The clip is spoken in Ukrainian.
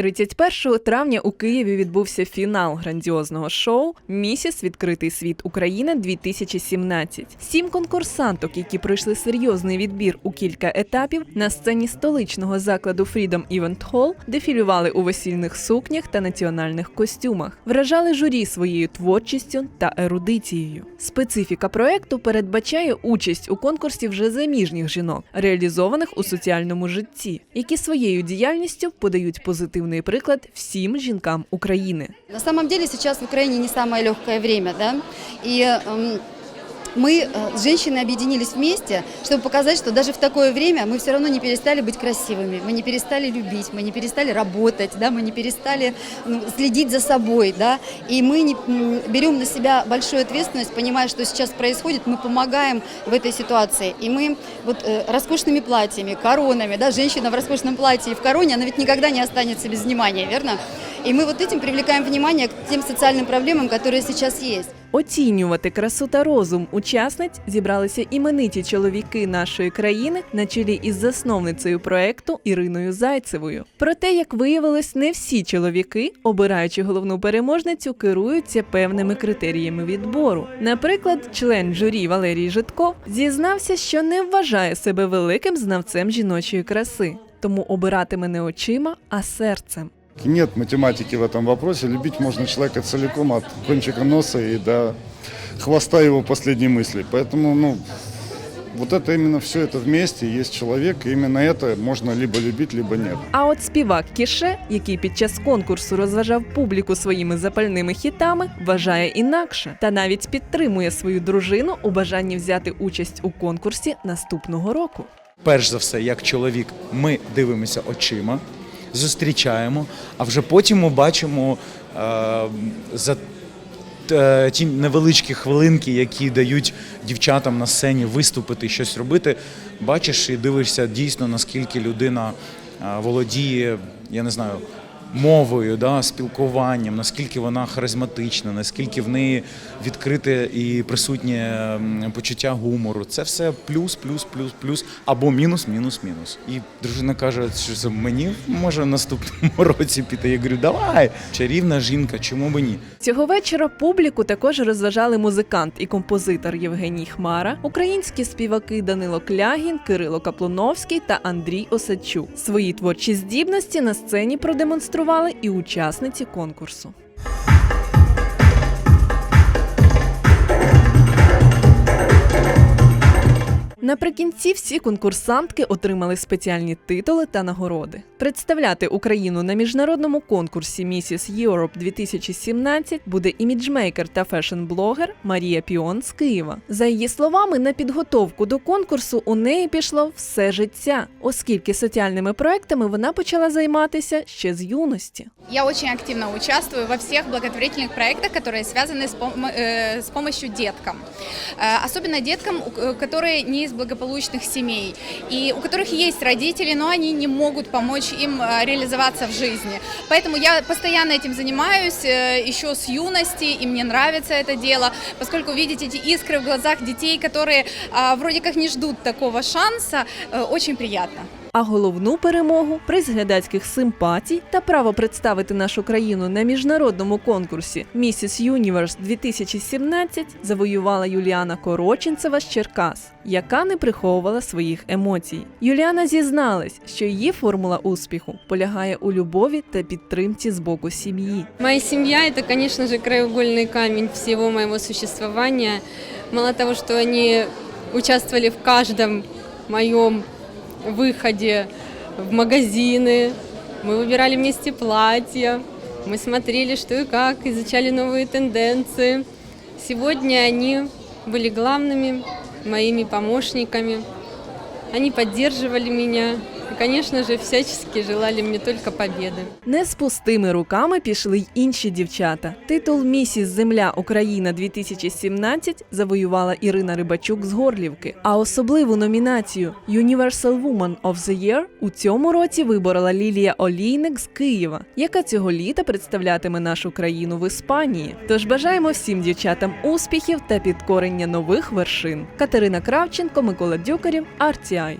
31 травня у Києві відбувся фінал грандіозного шоу Місіс Відкритий світ України 2017. Сім конкурсанток, які пройшли серйозний відбір у кілька етапів, на сцені столичного закладу Freedom Event Hall дефілювали у весільних сукнях та національних костюмах, вражали журі своєю творчістю та ерудицією. Специфіка проекту передбачає участь у конкурсі вже заміжніх жінок, реалізованих у соціальному житті, які своєю діяльністю подають позитивний приклад всім жінкам України. На самом деле сейчас в Украине не самое легкое время, да, и мы э, с женщиной объединились вместе, чтобы показать, что даже в такое время мы все равно не перестали быть красивыми, мы не перестали любить, мы не перестали работать, да, мы не перестали ну, следить за собой, да, и мы не, м, берем на себя большую ответственность, понимая, что сейчас происходит, мы помогаем в этой ситуации, и мы вот э, роскошными платьями, коронами, да, женщина в роскошном платье и в короне, она ведь никогда не останется без внимания, верно? И мы вот этим привлекаем внимание к тем социальным проблемам, которые сейчас есть. Оцінювати красу та розум учасниць зібралися імениті чоловіки нашої країни на чолі із засновницею проекту Іриною Зайцевою. Проте, як виявилось, не всі чоловіки, обираючи головну переможницю, керуються певними критеріями відбору. Наприклад, член журі Валерій Житков зізнався, що не вважає себе великим знавцем жіночої краси, тому обиратиме не очима, а серцем. Нет математики в этом вопросе. Любить можно человека целиком от кончика носа и до хвоста его последней мысли. Поэтому, ну, вот это именно все это вместе и есть человек, и именно это можно либо любить, либо нет. А от співак Кіше, який під час конкурсу розважав публіку своїми запальними хітами, вважає інакше та навіть підтримує свою дружину у бажанні взяти участь у конкурсі наступного року. перш за все, як чоловік, ми дивимося очима, зустрічаємо, а вже потім ми бачимо е, за е, ті невеличкі хвилинки, які дають дівчатам на сцені виступити, щось робити. Бачиш і дивишся дійсно, наскільки людина е, володіє, я не знаю. Мовою, да, спілкуванням, наскільки вона харизматична, наскільки в неї відкрите і присутнє почуття гумору. Це все плюс, плюс, плюс, плюс або мінус, мінус, мінус. І дружина каже, що це мені може в наступному році піти. Я говорю, давай, чарівна жінка, чому б ні? Цього вечора публіку також розважали музикант і композитор Євгеній Хмара, українські співаки Данило Клягін, Кирило Каплуновський та Андрій Осадчук. Свої творчі здібності на сцені продемонстрували і учасниці конкурсу. Наприкінці всі конкурсантки отримали спеціальні титули та нагороди. Представляти Україну на міжнародному конкурсі Місіс Європ 2017 буде іміджмейкер та фешн-блогер Марія Піон з Києва. За її словами, на підготовку до конкурсу у неї пішло все життя, оскільки соціальними проектами вона почала займатися ще з юності. Я очень активно участвую во всех благотворительных проектах, которые связаны с, пом- э, с помощью деткам. Э, особенно деткам, у к- которые не из благополучных семей и у которых есть родители, но они не могут помочь им э, реализоваться в жизни. Поэтому я постоянно этим занимаюсь э, еще с юности, и мне нравится это дело, поскольку видеть эти искры в глазах детей, которые а, вроде как не ждут такого шанса, э, очень приятно. А головну перемогу приз глядацьких симпатій та право представити нашу країну на міжнародному конкурсі Місіс Юніверс 2017 завоювала Юліана Короченцева з Черкас, яка не приховувала своїх емоцій. Юліана зізналась, що її формула успіху полягає у любові та підтримці з боку сім'ї. Моя семья – это, конечно же, краеугольный камень всего моего существования. Мало того, что они участвовали в каждом моем выходе в магазины, мы выбирали вместе платья, мы смотрели, что и как, изучали новые тенденции. Сегодня они были главными моими помощниками. Они поддерживали меня и, конечно же, всячески желали мне только победы. Не з пустими руками пішли й інші дівчата. Титул Місіс Земля Україна 2017 завоювала Ірина Рибачук з Горлівки. А особливу номінацію Universal Woman of the Year у цьому році виборола Лілія Олійник з Києва, яка цього літа представлятиме нашу країну в Іспанії. Тож бажаємо всім дівчатам успіхів та підкорення нових вершин. Катерина Кравченко, Микола Дюкарів, RTI.